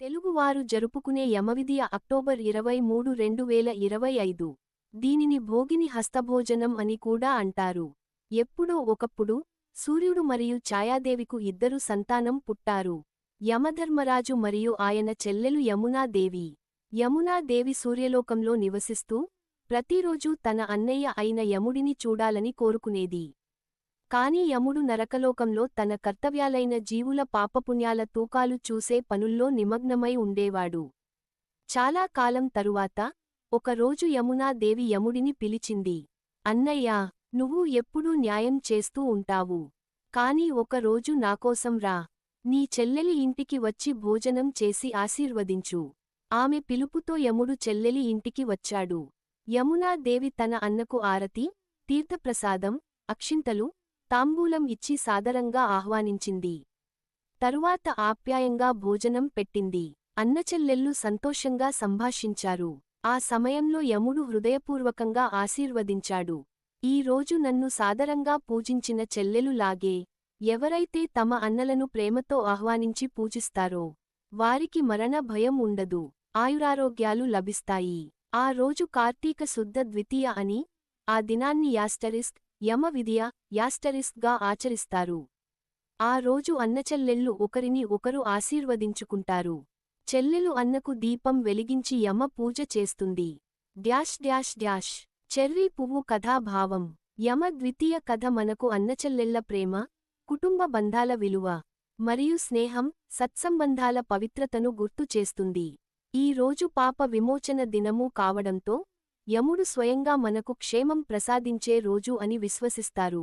తెలుగువారు జరుపుకునే యమవిధియ అక్టోబర్ ఇరవై మూడు రెండు వేల ఇరవై ఐదు. దీనిని భోగిని హస్తభోజనం అని కూడా అంటారు. ఎప్పుడో ఒకప్పుడు సూర్యుడు మరియు ఛాయాదేవికు ఇద్దరు సంతానం పుట్టారు. యమధర్మరాజు మరియు ఆయన చెల్లెలు యమునాదేవి యమునాదేవి సూర్యలోకంలో నివసిస్తూ ప్రతిరోజూ తన అన్నయ్య అయిన యముడిని చూడాలని కోరుకునేది. కాని యముడు నరకలోకంలో తన కర్తవ్యాలైన జీవుల పాపపుణ్యాల తూకాలు చూసే పనుల్లో నిమగ్నమై ఉండేవాడు. చాలా కాలం తరువాత ఒకరోజు యమునాదేవి యముడిని పిలిచింది అన్నయ్యా నువ్వు ఎప్పుడూ న్యాయం చేస్తూ ఉంటావు కాని ఒకరోజు నాకోసం రా. నీ చెల్లెలి ఇంటికి వచ్చి భోజనం చేసి ఆశీర్వదించు. ఆమె పిలుపుతో యముడు చెల్లెలి ఇంటికి వచ్చాడు. యమునాదేవి తన అన్నకు ఆరతి తీర్థప్రసాదం అక్షింతలు తాంబూలం ఇచ్చి సాదరంగా ఆహ్వానించింది. తరువాత ఆప్యాయంగా భోజనం పెట్టింది. అన్నచెల్లెళ్ళు సంతోషంగా సంభాషించారు. ఆ సమయంలో యముడు హృదయపూర్వకంగా ఆశీర్వదించాడు. ఈ రోజు నన్ను సాదరంగా పూజించిన చెల్లెలులాగే ఎవరైతే తమ అన్నలను ప్రేమతో ఆహ్వానించి పూజిస్తారో వారికి మరణ భయం ఉండదు. ఆయురారోగ్యాలు లభిస్తాయి. ఆ రోజు కార్తీక శుద్ధ ద్వితీయ అని ఆ దినాన్ని యాస్టరిస్క్ యమ విధియ యాస్టరిస్క్గా ఆచరిస్తారు. ఆ రోజు అన్నచెల్లెళ్ళు ఒకరిని ఒకరు ఆశీర్వదించుకుంటారు. చెల్లెలు అన్నకు దీపం వెలిగించి యమ పూజ చేస్తుంది. Dash dash dash. చెర్రీ పువ్వు కథాభావం. యమ ద్వితీయ కథ మనకు అన్నచెల్లెళ్ళ ప్రేమ కుటుంబ బంధాల విలువ మరియు స్నేహం సత్సంబంధాల పవిత్రతను గుర్తు చేస్తుంది. ఈ రోజు పాప విమోచన దినమూ కావడంతో యముడు స్వయంగా మనకు క్షేమం ప్రసాదించే రోజు అని విశ్వసిస్తారు.